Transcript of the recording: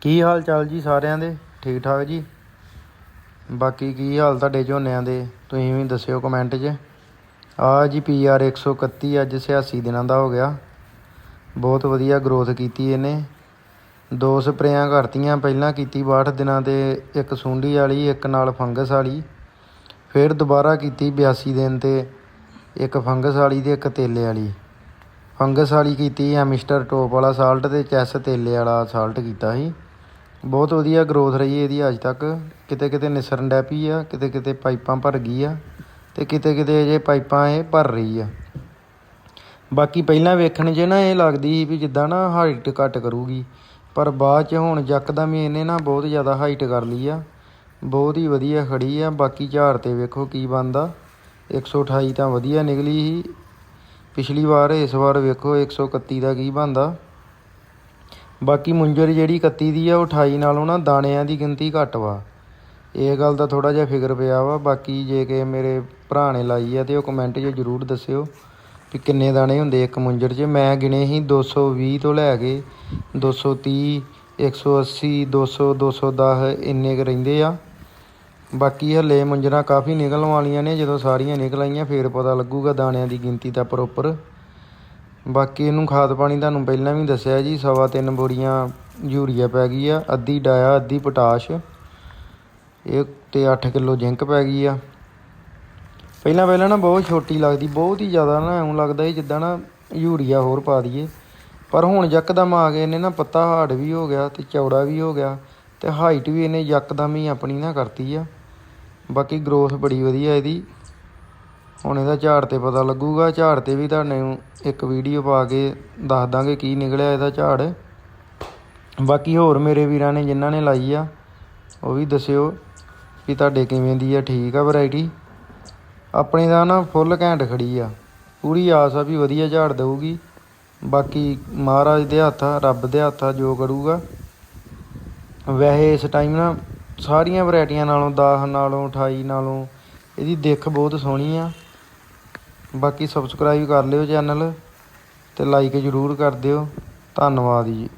ਕੀ ਹਾਲ ਚਾਲ ਜੀ ਸਾਰਿਆਂ ਦੇ? ਠੀਕ ਠਾਕ ਜੀ? ਬਾਕੀ ਕੀ ਹਾਲ ਤੁਹਾਡੇ ਝੋਨਿਆਂ ਦੇ? ਤੁਸੀਂ ਵੀ ਦੱਸਿਓ ਕਮੈਂਟ 'ਚ। ਆ ਜੀ ਪੀਆਰ 131 ਅੱਜ 86 ਦਿਨਾਂ ਦਾ ਹੋ ਗਿਆ। ਬਹੁਤ ਵਧੀਆ ਗਰੋਥ ਕੀਤੀ ਇਹਨੇ। ਦੋ ਸਪਰੇਆਂ ਕਰਤੀਆਂ, ਪਹਿਲਾਂ ਕੀਤੀ 62 ਦਿਨਾਂ ਤੇ, ਇੱਕ ਸੁੰਡੀ ਵਾਲੀ, ਇੱਕ ਨਾਲ ਫੰਗਸ ਵਾਲੀ। ਫਿਰ ਦੁਬਾਰਾ ਕੀਤੀ 82 ਦਿਨ ਤੇ, ਇੱਕ ਫੰਗਸ ਵਾਲੀ ਤੇ ਇੱਕ ਤੇਲੇ ਵਾਲੀ। ਫੰਗਸ ਵਾਲੀ ਕੀਤੀ ਆ ਮਿਸਟਰ ਟੋਪ ਵਾਲਾ ਸਾਲਟ ਤੇ ਚੈਸ ਤੇਲੇ ਵਾਲਾ ਸਾਲਟ ਕੀਤਾ ਸੀ। ਬਹੁਤ ਵਧੀਆ ਗਰੋਥ ਰਹੀ ਇਹਦੀ ਅੱਜ ਤੱਕ। ਕਿਤੇ ਕਿਤੇ ਨਿਸਰਨ ਡੈ ਪਈ ਆ, ਕਿਤੇ ਕਿਤੇ ਪਾਈਪਾਂ ਭਰ ਗਈ ਆ ਤੇ ਕਿਤੇ ਕਿਤੇ ਅਜੇ ਪਾਈਪਾਂ ਇਹ ਭਰ ਰਹੀ ਆ। ਬਾਕੀ ਪਹਿਲਾਂ ਵੇਖਣ 'ਚ ਨਾ ਇਹ ਲੱਗਦੀ ਸੀ ਵੀ ਜਿੱਦਾਂ ਨਾ ਹਾਈਟ ਘੱਟ ਕਰੂਗੀ, ਪਰ ਬਾਅਦ 'ਚ ਹੁਣ ਯਕਦਮ ਹੀ ਇਹਨੇ ਨਾ ਬਹੁਤ ਜ਼ਿਆਦਾ ਹਾਈਟ ਕਰ ਲਈ ਆ। ਬਹੁਤ ਹੀ ਵਧੀਆ ਖੜੀ ਆ, ਬਾਕੀ ਝਾੜ ਤੇ ਵੇਖੋ ਕੀ ਬਣਦਾ। 128 ਤਾਂ ਵਧੀਆ ਨਿਕਲੀ ਸੀ। ਪਿਛਲੀ ਵਾਰ, ਇਸ ਵਾਰ ਵੇਖੋ 131 ਦਾ ਕੀ ਬਣਦਾ। ਬਾਕੀ ਮੁੰਜਰ ਜਿਹੜੀ 31 ਦੀ ਆ, ਉਹ 28 ਨਾਲੋਂ ਨਾ ਦਾਣਿਆਂ ਦੀ ਗਿਣਤੀ ਘੱਟ ਵਾ। ਇਹ ਗੱਲ ਦਾ ਥੋੜਾ ਜਿਹਾ ਫਿਕਰ ਪਿਆ ਵਾ। ਬਾਕੀ ਜੇ ਕਿ ਮੇਰੇ ਭਰਾ ਨੇ ਲਾਈ ਆ ਤੇ ਉਹ ਕਮੈਂਟ 'ਚ ਜਰੂਰ ਦੱਸਿਓ ਵੀ ਕਿੰਨੇ ਦਾਣੇ ਹੁੰਦੇ ਇੱਕ ਮੁੰਜਰ 'ਚ। ਮੈਂ ਗਿਣੇ ਸੀ 220 ਤੋਂ ਲੈ ਕੇ 230 180 200 210 ਇੰਨੇ ਕੁ ਰਹਿੰਦੇ ਆ। ਬਾਕੀ ਹਲੇ ਮੁੰਜਰਾਂ ਕਾਫੀ ਨਿਕਲਣ ਵਾਲੀਆਂ ਨੇ। ਜਦੋਂ ਸਾਰੀਆਂ ਨਿਕਲ ਆਈਆਂ, ਫੇਰ ਪਤਾ ਲੱਗੂਗਾ ਦਾਣਿਆਂ ਦੀ ਗਿਣਤੀ ਦਾ ਪ੍ਰੋਪਰ ਬਾਕੀ ਇਹਨੂੰ ਖਾਦ ਪਾਣੀ ਤੁਹਾਨੂੰ ਪਹਿਲਾਂ ਵੀ ਦੱਸਿਆ ਜੀ, ਸਵਾ ਤਿੰਨ ਬੋਰੀਆਂ ਯੂਰੀਆ ਪੈ ਗਈ ਆ, ਅੱਧੀ ਡਾਇਆ, ਅੱਧੀ ਪੋਟਾਸ਼, ਇਹ ਤੇ 8 ਕਿਲੋ ਜ਼ਿੰਕ ਪੈ ਗਈ ਆ। ਪਹਿਲਾਂ ਪਹਿਲਾਂ ਨਾ ਬਹੁਤ ਛੋਟੀ ਲੱਗਦੀ, ਬਹੁਤ ਹੀ ਜ਼ਿਆਦਾ ਨਾ ਐਉਂ ਲੱਗਦਾ ਸੀ ਜਿੱਦਾਂ ਨਾ ਯੂਰੀਆ ਹੋਰ ਪਾ ਦਈਏ। ਪਰ ਹੁਣ ਯਕਦਮ ਆ ਗਏ ਨੇ ਨਾ, ਪੱਤਾ ਹਾਰਡ ਵੀ ਹੋ ਗਿਆ ਤੇ ਚੌੜਾ ਵੀ ਹੋ ਗਿਆ ਤੇ ਹਾਈਟ ਵੀ ਇਹਨੇ ਯਕਦਮ ਹੀ ਆਪਣੀ ਨਾ ਕਰਤੀ ਆ। ਬਾਕੀ ਗਰੋਥ ਬੜੀ ਵਧੀਆ ਇਹਦੀ। ਹੁਣ ਇਹਦਾ ਝਾੜ ਤੇ ਪਤਾ ਲੱਗੂਗਾ, ਝਾੜ ਤੇ ਵੀ ਤੁਹਾਨੂੰ ਇੱਕ ਵੀਡੀਓ ਪਾ ਕੇ ਦੱਸ ਦਾਂਗੇ ਕੀ ਨਿਕਲਿਆ ਇਹਦਾ ਝਾੜ। ਬਾਕੀ ਹੋਰ ਮੇਰੇ ਵੀਰਾਂ ਨੇ ਜਿਨ੍ਹਾਂ ਨੇ ਲਾਈ ਆ, ਉਹ ਵੀ ਦੱਸਿਓ ਵੀ ਤੁਹਾਡੇ ਕਿਵੇਂ ਦੀ ਆ, ਠੀਕ ਆ ਵੈਰਾਈਟੀ ਆਪਣੇ ਦਾ ਨਾ ਫੁੱਲ ਘੈਂਟ ਖੜੀ ਆ, ਪੂਰੀ ਆਸ ਆ ਵੀ ਵਧੀਆ ਝਾੜ ਦਊਗੀ। ਬਾਕੀ ਮਹਾਰਾਜ ਦੇ ਹੱਥ ਆ, ਰੱਬ ਦੇ ਹੱਥ ਆ, ਜੋ ਕਰੂਗਾ। ਵੈਸੇ ਇਸ ਟਾਈਮ ਨਾ ਸਾਰੀਆਂ ਵੈਰਾਈਟੀਆਂ ਨਾਲੋਂ 10 ਨਾਲੋਂ 28 ਨਾਲੋਂ, ਇਹਦੀ ਦਿੱਖ ਬਹੁਤ ਸੋਹਣੀ ਆ। ਬਾਕੀ ਸਬਸਕ੍ਰਾਈਬ ਕਰ ਲਿਓ ਚੈਨਲ ਅਤੇ ਲਾਈਕ ਜ਼ਰੂਰ ਕਰ ਦਿਓ। ਧੰਨਵਾਦ ਜੀ।